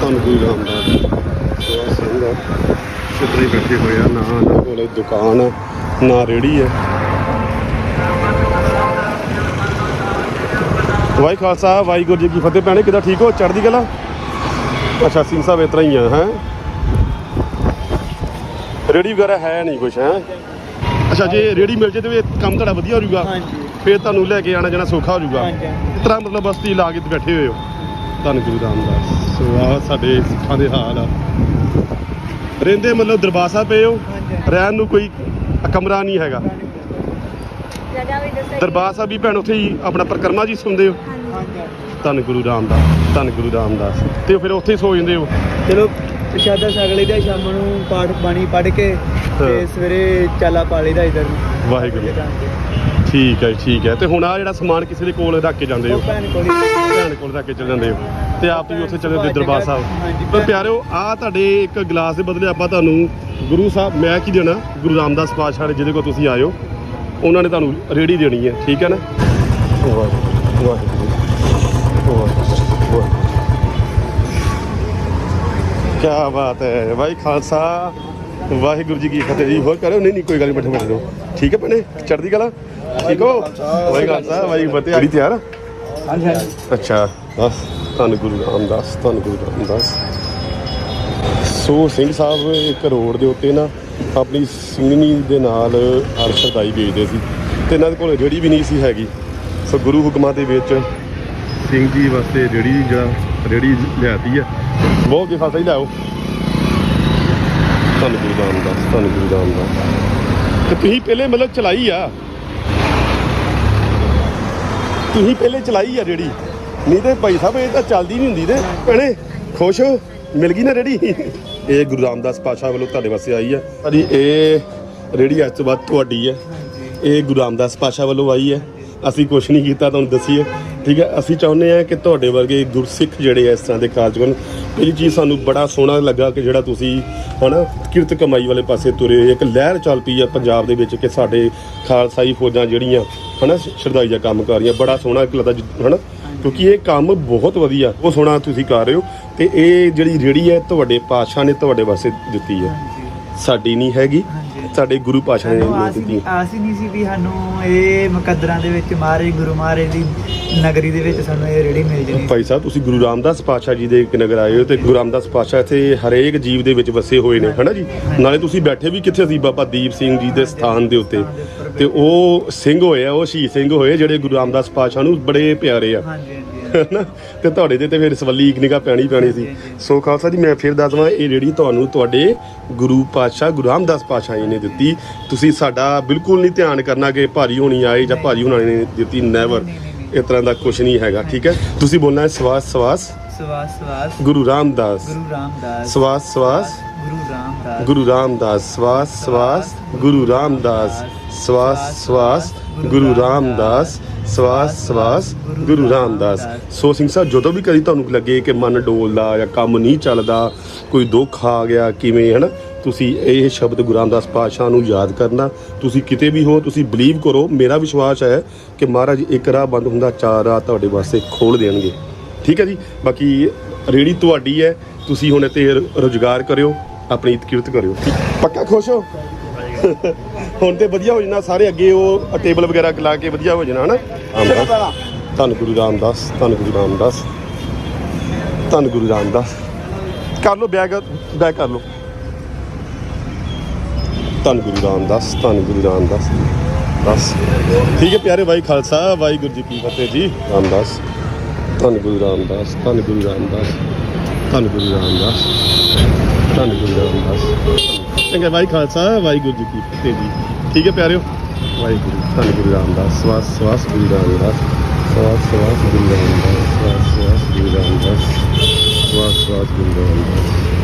ਸੇਵਾ ਸਿੰਘ ਆ। ਸਿੱਧੇ ਬੈਠੇ ਹੋਏ ਆ? ਨਾ ਉਹਨਾਂ ਕੋਲੇ ਦੁਕਾਨ ਆ। ਨਾ ਰੇੜੀ ਹੈ ਵਾਹਿ ਖਾਲਸਾ ਵਾਹਿਗੁਰੂ ਜੀ ਕੀ ਫਤਿਹ। ਭੈਣੇ ਕਿਦਾਂ ਠੀਕ ਹੋ? ਚੜ੍ਹਦੀ ਕਲਾ? ਅੱਛਾ ਸਿੰਘ ਸਾਹਿਬ ਇਤਰਾ ਹੀ ਆ ਹੈ? ਰੇੜੀ ਵਗੈਰਾ ਹੈ ਨਹੀਂ ਕੁਛ ਹੈ? ਅੱਛਾ ਜੇ ਰੇੜੀ ਮਿਲ ਜੇ ਤੇ ਕੰਮ ਤੁਹਾਡਾ ਵਧੀਆ ਹੋ ਜਾਊਗਾ। ਹਾਂਜੀ। ਫੇਰ ਤੁਹਾਨੂੰ ਲੈ ਕੇ ਆਣਾ ਜਾਣਾ ਸੌਖਾ ਹੋ ਜਾਊਗਾ। ਹਾਂਜੀ। ਇਸ ਤਰ੍ਹਾਂ ਮਤਲਬ ਬਸਤੀ ਲਾ ਕੇ ਤੇ ਬੈਠੇ ਹੋਏ ਹੋ। ਧੰਨ ਗੁਰੂ ਰਾਮਦਾਸ। ਸੋ ਆ ਸਾਡੇ ਸਿੱਖਾਂ ਦੇ ਹਾਲ ਆ। ਰਹਿੰਦੇ ਮਤਲਬ ਦਰਬਾਰ ਸਾਹਿਬ ਪਏ ਹੋ। ਰਹਿਣ ਨੂੰ ਕੋਈ ਕਮਰਾ ਨਹੀਂ ਹੈਗਾ। ਦਰਬਾਰ ਸਾਹਿਬ ਵੀ ਭੈਣ ਉੱਥੇ ਹੀ ਆਪਣਾ ਪਰਕਰਮਾ ਜੀ ਸੁਣਦੇ ਹੋ? ਹਾਂਜੀ। ਧੰਨ ਗੁਰੂ ਰਾਮਦਾਸ ਧੰਨ ਗੁਰੂ ਰਾਮਦਾਸ। ਤੇ ਫਿਰ ਉੱਥੇ ਹੀ ਸੋ ਜਾਂਦੇ ਹੋ? ਚਲੋ ਪ੍ਰਸ਼ਾਦਾ ਛਕ ਲਈਦਾ ਸ਼ਾਮ ਨੂੰ ਪਾਠ ਬਾਣੀ ਪੜ੍ਹ ਕੇ ਤੇ। ਸਵੇਰੇ ਚਾਲਾ ਪਾ ਲਈਦਾ ਇਧਰ ਵਾਹਿਗੁਰੂ। ਠੀਕ ਹੈ ਠੀਕ ਹੈ। ਤੇ ਹੁਣ ਆ ਜਿਹੜਾ ਸਮਾਨ ਕਿਸੇ ਦੇ ਕੋਲ ਰੱਖ ਕੇ ਜਾਂਦੇ ਹੋ? ਭੈਣ ਕੋਲ ਭੈਣ ਕੋਲ ਰੱਖ ਕੇ ਚਲੇ ਜਾਂਦੇ ਹੋ। ਤੇ ਆਪ ਵੀ ਉੱਥੇ ਚਲੇ ਜਾਂਦੇ ਦਰਬਾਰ ਸਾਹਿਬ। ਪਰ ਪਿਆਰਿਓ ਆ ਤੁਹਾਡੇ ਇੱਕ ਗਲਾਸ ਦੇ ਬਦਲੇ ਆਪਾਂ ਤੁਹਾਨੂੰ ਗੁਰੂ ਸਾਹਿਬ ਮੈਂ ਕੀ ਦੇਣਾ? ਗੁਰੂ ਰਾਮਦਾਸ ਪਾਤਸ਼ਾਹ ਨੇ ਜਿਹਦੇ ਕੋਲ ਤੁਸੀਂ ਹੋ ਉਹਨਾਂ ਨੇ ਤੁਹਾਨੂੰ ਰੇੜੀ ਦੇਣੀ ਹੈ। ਠੀਕ ਹੈ ਨਾ? ਵਾਹਿਗੁਰੂ। ਵਾਹਿਗੁਰੂ। ਵਾਹਿਗੁਰੂ। ਕੀ ਬਾਤ ਹੈ। ਵਾਹਿ ਖਾਲਸਾ। ਵਾਹਿਗੁਰੂ ਜੀ ਕੀ ਫਤਿਹ ਜੀ। ਹੋਰ ਕਰੋ ਨਹੀਂ ਨਹੀਂ, ਕੋਈ ਗੱਲ ਨਹੀਂ, ਬੈਠੋ ਬੈਠੋ। ਠੀਕ ਹੈ ਭੈਣੇ? ਚੜ੍ਹਦੀ ਕਲਾ? ਠੀਕ ਹੋ? ਵਾਹਿ ਖਾਲਸਾ ਵਾਹਿ ਫਤਿਹ। ਆੜੀ ਤਿਆਰ ਹਾਂਜੀ ਹਾਂਜੀ ਅੱਛਾ। ਬਸ, ਧੰਨ ਗੁਰੂ ਰਾਮਦਾਸ, ਧੰਨ ਗੁਰੂ ਰਾਮਦਾਸ। ਸੋ ਸਿੰਘ ਸਾਹਿਬ, ਇੱਕ ਰੋਡ ਦੇ ਉੱਤੇ ਨਾ ਆਪਣੀ ਸਿੰਘਣੀ ਦੇ ਨਾਲ ਅਰਸ਼ਦਾਈ ਵੇਚਦੇ ਸੀ ਤੇ ਇਹਨਾਂ ਦੇ ਕੋਲ ਰੇੜੀ ਵੀ ਨਹੀਂ ਸੀ ਹੈਗੀ। ਸੋ ਗੁਰੂ ਹੁਕਮਾਂ ਦੇ ਵਿੱਚ ਸਿੰਘ ਜੀ ਵਾਸਤੇ ਰੇੜੀ ਜਿਹੜਾ ਰੇੜੀ ਲਿਆਤੀ ਹੈ। ਬਹੁਤ ਜੀ ਫਾਸਾ ਹੀ ਲਾਓ ਧੰਨ ਗੁਰੂ ਰਾਮਦਾਸ, ਧੰਨ ਗੁਰੂ ਰਾਮਦਾਸ। ਤੇ ਤੁਸੀਂ ਪਹਿਲੇ ਮਤਲਬ ਚਲਾਈ ਆ? ਤੁਸੀਂ ਪਹਿਲੇ ਚਲਾਈ ਆ ਰੇੜੀ? ਨਹੀਂ ਤੇ ਭਾਈ ਸਾਹਿਬ, ਇਹ ਤਾਂ ਚੱਲਦੀ ਨਹੀਂ ਹੁੰਦੀ ਤੇ। ਭੈਣੇ, ਖੁਸ਼ ਹੋ? ਮਿਲ ਗਈ ਨਾ ਰੇੜੀ? ਇਹ ਗੁਰੂ ਰਾਮਦਾਸ ਪਾਸ਼ਾ ਵੱਲੋਂ ਤੁਹਾਡੇ ਵਾਸਤੇ ਆਈ ਆ। ਭਾਜੀ, ਇਹ ਰੇੜੀ ਅੱਜ ਤੋਂ ਬਾਅਦ ਤੁਹਾਡੀ ਹੈ ਇਹ ਗੁਰੂ ਰਾਮਦਾਸ ਪਾਸ਼ਾ ਵੱਲੋਂ ਆਈ ਹੈ ਅਸੀਂ ਕੁਝ ਨਹੀਂ ਕੀਤਾ, ਤੁਹਾਨੂੰ ਦਸੀਏ। ਠੀਕ ਹੈ ਅਸੀਂ ਚਾਹੁੰਦੇ ਹਾਂ ਕਿ ਤੁਹਾਡੇ ਵਰਗੇ ਗੁਰਸਿੱਖ ਜਿਹੜੇ ਆ ਇਸ ਤਰ੍ਹਾਂ ਦੇ ਕਾਰਜ ਕਰਨ ਪਹਿਲੀ ਚੀਜ਼ ਸਾਨੂੰ ਬੜਾ ਸੋਹਣਾ ਲੱਗਾ ਕਿ ਜਿਹੜਾ ਤੁਸੀਂ ਹਨਾ ਕਿਰਤ ਕਮਾਈ ਵਾਲੇ ਪਾਸੇ ਤੁਰੇ ਹੋ। ਇੱਕ ਲਹਿਰ ਚੱਲ ਪਈ ਆ ਪੰਜਾਬ ਦੇ ਵਿੱਚ ਕਿ ਸਾਡੇ ਖਾਲਸਾਈ ਫੌਜਾਂ ਜਿਹੜੀਆਂ ਹਨਾ ਸ਼ਰਧਾਈ ਦਾ ਕੰਮ ਕਰ ਰਹੀਆਂ ਬੜਾ ਸੋਹਣਾ ਲੱਗਦਾ ਜੀ, ਹਨਾ। ਕਿਉਂਕਿ ਇਹ ਕੰਮ ਬਹੁਤ ਵਧੀਆ ਬਹੁਤ ਸੋਹਣਾ ਤੁਸੀਂ ਕਰ ਰਹੇ ਹੋ ਤੇ ਇਹ ਜਿਹੜੀ ਰੇੜੀ ਹੈ ਤੁਹਾਡੇ ਪਾਤਸ਼ਾਹ ਨੇ ਤੁਹਾਡੇ ਵਾਸਤੇ ਦਿੱਤੀ ਹੈ। ਸਾਡੀ ਨਹੀਂ ਹੈਗੀ। ਸਾਡੇ ਗੁਰੂ ਪਾਤਸ਼ਾਹ ਨੇ ਸਾਨੂੰ ਆਸ ਹੀ ਨਹੀਂ ਆਸ ਹੀ ਨਹੀਂ ਸੀ ਵੀ ਸਾਨੂੰ ਇਹ ਮੁਕੱਦਰਾਂ ਦੇ ਵਿੱਚ ਮਹਾਰਾਜ ਗੁਰੂ ਮਹਾਰਾਜ ਦੀ ਨਗਰੀ ਦੇ ਵਿੱਚ ਸਾਨੂੰ ਇਹ ਰੇੜੀ ਮਿਲ ਜਣੀ। ਭਾਈ ਸਾਹਿਬ ਤੁਸੀਂ ਗੁਰੂ ਰਾਮਦਾਸ ਪਾਤਸ਼ਾਹ ਜੀ ਦੇ ਇੱਕ ਨਗਰ ਆਏ ਹੋ ਤੇ ਗੁਰੂ ਰਾਮਦਾਸ ਪਾਤਸ਼ਾਹ ਇੱਥੇ ਹਰੇਕ ਜੀਵ ਦੇ ਵਿੱਚ ਵਸੇ ਹੋਏ ਨੇ ਹਨਾ ਜੀ? ਨਾਲੇ ਤੁਸੀਂ ਬੈਠੇ ਵੀ ਕਿੱਥੇ ਸੀ ਬਾਬਾ ਦੀਪ ਸਿੰਘ ਜੀ ਦੇ ਸਥਾਨ ਦੇ ਉੱਤੇ? ਤੇ ਉਹ ਸਿੰਘ ਹੋਏ ਆ ਉਹ ਸ਼ਹੀਦ ਸਿੰਘ ਹੋਏ ਜਿਹੜੇ ਗੁਰੂ ਰਾਮਦਾਸ ਪਾਤਸ਼ਾਹ ਨੂੰ ਬੜੇ ਪਿਆਰੇ ਆ। ਹਾਂਜੀ ਹਾਂਜੀ। ਹਨਾ? ਤੇ ਤੁਹਾਡੇ ਤੇ ਤੇ ਫਿਰ ਸਵੱਲੀ ਇੱਕ ਨਿਗਾਹ ਪੈਣੀ ਪੈਣੀ ਸੀ। ਸੋ ਖਾਲਸਾ ਜੀ ਮੈਂ ਫਿਰ ਦੱਸਵਾਂ ਇਹ ਜਿਹੜੀ ਤੁਹਾਨੂੰ ਤੁਹਾਡੇ ਗੁਰੂ ਪਾਤਸ਼ਾਹ ਗੁਰੂ ਰਾਮਦਾਸ ਪਾਤਸ਼ਾਹ ਜੀ ਨੇ ਦਿੱਤੀ ਤੁਸੀਂ ਸਾਡਾ ਬਿਲਕੁਲ ਨਹੀਂ ਧਿਆਨ ਕਰਨਾ ਕਿ ਭਾਰੀ ਹੋਣੀ ਆਏ ਜਾਂ ਭਾਰੀ ਹੋਣਾ ਨੇ ਦਿੱਤੀ ਨੈਵਰ ਇਸ ਤਰ੍ਹਾਂ ਦਾ ਕੁਝ ਨਹੀਂ ਹੈਗਾ ਠੀਕ ਹੈ? ਤੁਸੀਂ ਬੋਲਣਾ ਹੈ ਸਵਾਸ ਸਵਾਸ। ਸਵਾਸ ਸਵਾਸ। ਗੁਰੂ ਰਾਮਦਾਸ। ਗੁਰੂ ਰਾਮਦਾਸ। ਸਵਾਸ ਸਵਾਸ। ਗੁਰੂ ਰਾਮਦਾਸ। ਗੁਰੂ ਰਾਮਦਾਸ ਸਵਾਸ ਸਵਾਸ। ਗੁਰੂ ਰਾਮਦਾਸ। ਸਵਾਸ ਸਵਾਸ, ਗੁਰੂ ਰਾਮਦਾਸ, ਸਵਾਸ ਸਵਾਸ, ਗੁਰੂ ਰਾਮਦਾਸ। ਸੋ ਸਿੰਘ ਸਾਹਿਬ, ਜਦੋਂ ਵੀ ਕਦੀ ਤੁਹਾਨੂੰ ਲੱਗੇ ਕਿ ਮਨ ਡੋਲਦਾ ਜਾਂ ਕੰਮ ਨਹੀਂ ਚੱਲਦਾ, ਕੋਈ ਦੁੱਖ ਆ ਗਿਆ ਕਿਵੇਂ, ਹਨਾ? ਤੁਸੀਂ ਇਹ ਸ਼ਬਦ ਗੁਰੂ ਰਾਮਦਾਸ ਪਾਤਸ਼ਾਹ ਨੂੰ ਯਾਦ ਕਰਨਾ। ਤੁਸੀਂ ਕਿਤੇ ਵੀ ਹੋ, ਤੁਸੀਂ ਬਲੀਵ ਕਰੋ। ਮੇਰਾ ਵਿਸ਼ਵਾਸ ਹੈ ਕਿ ਮਹਾਰਾਜ ਇੱਕ ਰਾਹ ਬੰਦ ਹੁੰਦਾ, ਚਾਰ ਰਾਹ ਤੁਹਾਡੇ ਵਾਸਤੇ ਖੋਲ ਦੇਣਗੇ। ਠੀਕ ਹੈ ਜੀ? ਬਾਕੀ ਰੇੜੀ ਤੁਹਾਡੀ ਹੈ। ਤੁਸੀਂ ਹੁਣ ਇੱਥੇ ਰੋਜ਼ਗਾਰ ਕਰਿਓ, ਆਪਣੀ ਕਿਰਤ ਕਰਿਓ। ਪੱਕਾ ਖੁਸ਼ ਹੋ? ਹੁਣ ਤੇ ਵਧੀਆ ਹੋ ਜਾਣਾ ਸਾਰੇ ਅੱਗੇ ਉਹ ਟੇਬਲ ਵਗੈਰਾ ਲਾ ਕੇ ਵਧੀਆ ਹੋ ਜਾਣਾ ਹਨਾ? ਧੰਨ ਗੁਰੂ ਰਾਮਦਾਸ ਧੰਨ ਗੁਰੂ ਰਾਮਦਾਸ ਧੰਨ ਗੁਰੂ ਰਾਮਦਾਸ। ਕਰ ਲਓ ਬੈਗ ਬੈਗ ਕਰ ਲਓ। ਧੰਨ ਗੁਰੂ ਰਾਮਦਾਸ ਧੰਨ ਗੁਰੂ ਰਾਮਦਾਸ ਬਸ। ਠੀਕ ਹੈ ਪਿਆਰੇ ਭਾਈ ਖਾਲਸਾ ਵਾਹਿਗੁਰੂ ਜੀ ਕੀ ਫਤਿਹ ਜੀ। ਰਾਮਦਾਸ ਧੰਨ ਗੁਰੂ ਰਾਮਦਾਸ ਧੰਨ ਗੁਰੂ ਰਾਮਦਾਸ ਧੰਨ ਗੁਰੂ ਰਾਮਦਾਸ। ਧੰਨ ਗੁਰੂ ਰਾਮਦਾਸ ਚੰਗਾ ਭਾਈ ਖਾਲਸਾ ਵਾਹਿਗੁਰੂ ਜੀ ਕੀ ਫਤਿਹ ਜੀ ਠੀਕ ਹੈ ਪਿਆਰਿਓ ਵਾਹਿਗੁਰੂ ਧੰਨ ਗੁਰੂ ਰਾਮਦਾਸ ਸਵਾਸ ਸਵਾਸ ਗੁਰੂ ਰਾਮਦਾਸ ਸਵਾਸ ਸਵਾਸ ਗੁਰੂ ਰਾਮਦਾਸ ਸਵਾਸ ਸਵਾਸ ਗੁਰੂ ਰਾਮਦਾਸ ਸਵਾਸ ਸਵਾਸ ਗੁਰੂ ਰਾਮਦਾਸ